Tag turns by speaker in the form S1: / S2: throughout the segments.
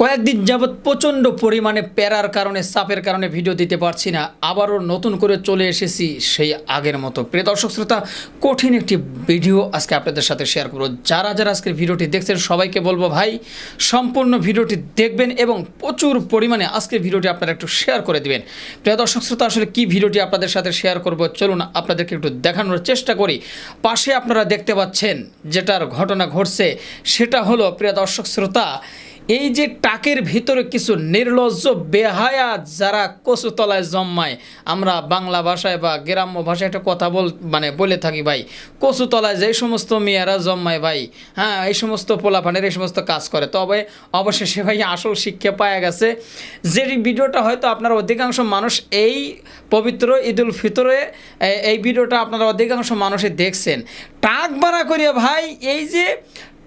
S1: কয়েকদিন যাবৎ প্রচণ্ড পরিমাণে প্যারার কারণে চাপের কারণে ভিডিও দিতে পারছি না। আবারও নতুন করে চলে এসেছি সেই আগের মতো। প্রিয় দর্শক শ্রোতা, কঠিন একটি ভিডিও আজকে আপনাদের সাথে শেয়ার করব। যারা যারা আজকের ভিডিওটি দেখছেন, সবাইকে বলব, ভাই, সম্পূর্ণ ভিডিওটি দেখবেন এবং প্রচুর পরিমাণে আজকের ভিডিওটি আপনারা একটু শেয়ার করে দিবেন। প্রিয় দর্শক শ্রোতা, আসলে কি ভিডিওটি আপনাদের সাথে শেয়ার করব? চলুন আপনাদেরকে একটু দেখানোর চেষ্টা করি। পাশে আপনারা দেখতে পাচ্ছেন, যেটার ঘটনা ঘটছে, সেটা হলো, প্রিয় দর্শক শ্রোতা এই যে টাকের ভিতরে কিছু নির্লজ্জ বেহায়া যারা কচুতলায় জন্মায়, আমরা বাংলা ভাষায় বা গ্রাম্য ভাষায় একটা কথা বল মানে বলে থাকি ভাই, কচুতলায় যে সমস্ত মেয়েরা জন্মায় ভাই হ্যাঁ এই সমস্ত পোলাপানের এই সমস্ত কাজ করে। তবে অবশেষে ভাই আসল শিক্ষা পাওয়া গেছে, যে ভিডিওটা হয়তো আপনারা অধিকাংশ মানুষ এই পবিত্র ঈদুল ফিতরে এই ভিডিওটা আপনারা অধিকাংশ মানুষে দেখছেন। টাক ভাড়া করিয়া ভাই, এই যে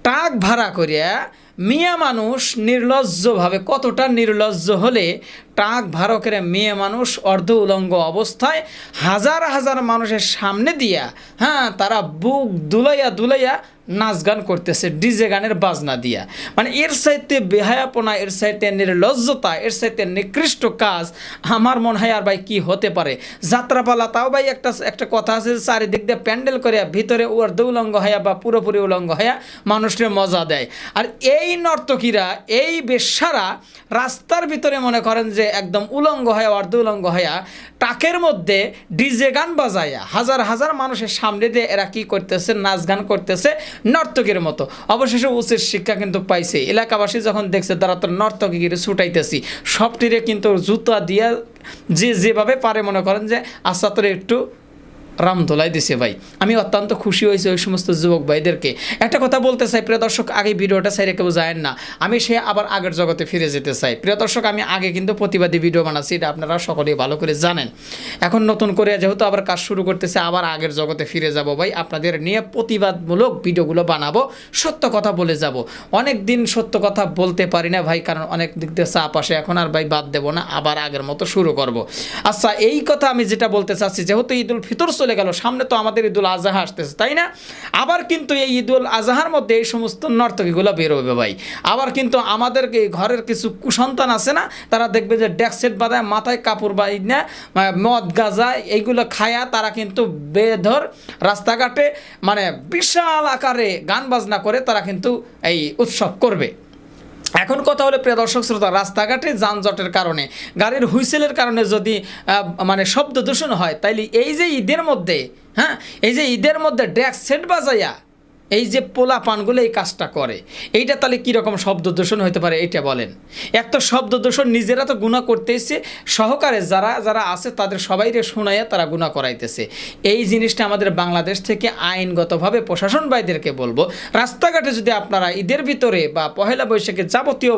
S1: টাক ভাড়া করিয়া মিয়া মানুষ নির্লজ্জভাবে, কতটা নির্লজ্জ হলে টাক ভারকের করে মেয়ে মানুষ অর্ধ উলঙ্গ অবস্থায় হাজার হাজার মানুষের সামনে দিয়া হ্যাঁ তারা বুক দুলাইয়া দুলাইয়া নাচ গান করতেছে, ডিজে গানের বাজনা দিয়া। মানে এর সাইতে বেহায়াপনা, এর সাইতে নির্লজ্জতা, এর সাইতে নিকৃষ্ট কাজ আমার মনে হয় আর ভাই কি হতে পারে। যাত্রাপালা, তাও ভাই একটা একটা কথা আছে চারিদিক দিয়ে প্যান্ডেল করিয়া ভিতরে অর্ধ উলঙ্গ হইয়া বা পুরোপুরি উলঙ্গ হইয়া মানুষের মজা দেয়। আর এই নর্তকীরা, এই বেশ্যারা রাস্তার ভিতরে মনে করেন যে একদম উলঙ্গ হয়ে অর্ধ উলঙ্গ হইয়া টাকের মধ্যে ডিজে গান বাজাইয়া হাজার হাজার মানুষের সামনে দিয়ে এরা কি করতেছে, নাচ গান করতেছে নর্তকীর মতো। অবশেষে উচিত শিক্ষা কিন্তু পাইছে। এলাকাবাসী যখন দেখছে, তারা তো নর্তকে গিয়ে ছুটাইতেছি। সবটিরে কিন্তু জুতা দিয়া যে যেভাবে পারে মনে করেন যে আচ্ছা তোর একটু রাম দোলাই দিছে ভাই। আমি অত্যন্ত খুশি হয়েছি ওই সমস্ত যুবক ভাইদেরকে। একটা কথা বলতে চাই, প্রিয় দর্শক, আগে ভিডিওটা সাইরে কেউ যায় না। আমি সে আবার আগের জগতে ফিরে যেতে চাই। প্রিয় দর্শক, আমি আগে কিন্তু প্রতিবাদী ভিডিও বানাচ্ছি, এটা আপনারা সকলেই ভালো করে জানেন। এখন নতুন করে যেহেতু আবার কাজ শুরু করতেছে, আবার আগের জগতে ফিরে যাব ভাই। আপনাদের নিয়ে প্রতিবাদমূলক ভিডিওগুলো বানাবো, সত্য কথা বলে যাব। অনেক দিন সত্য কথা বলতে পারি না ভাই, কারণ অনেক দিক দিয়ে চাপ আসে। এখন আর ভাই বাদ দেবো না, আবার আগের মতো শুরু করব। আচ্ছা এই কথা আমি যেটা বলতে চাচ্ছি, যেহেতু ঈদুল ফিতর চলে গেল, সামনে তো আমাদের ঈদুল আজহা আসতেছে, তাই না? আবার কিন্তু এই ঈদুল আজহার মধ্যে এই সমস্ত নর্তকীগুলো বেরোবে ভাই। আবার কিন্তু আমাদের ঘরের কিছু কুসন্তান আছে না, তারা দেখবে যে ডেক্সেট বাঁধায়, মাথায় কাপড় বাই না মদ গাঁজা এইগুলো খায়া তারা কিন্তু বেধর রাস্তাঘাটে মানে বিশাল আকারে গান বাজনা করে তারা কিন্তু এই উৎসব করবে। এখন কথা হলো, প্রিয় দর্শক শ্রোতা, রাস্তাঘাটে যানজটের কারণে, গাড়ির হুইসেলের কারণে যদি মানে শব্দ দূষণ হয়, তাইলে এই যে ঈদের মধ্যে হ্যাঁ এই যে ঈদের মধ্যে ড্যাক্স সেট বাজাইয়া এই যে পোলা পানগুলো এই কাজটা করে, এইটা তাহলে কীরকম শব্দ দূষণ হতে পারে এটা বলেন। এক তো শব্দ দূষণ নিজেরা তো গুণা করতেছে সহকারে যারা যারা আছে তাদের সবাইকে শোনাইয়া তারা গুণা করাইতেছে। এই জিনিসটা আমাদের বাংলাদেশ থেকে আইনগতভাবে প্রশাসন ভাইদেরকে বলব, রাস্তাঘাটে যদি আপনারা ঈদের ভিতরে বা পহেলা বৈশাখে যাবতীয়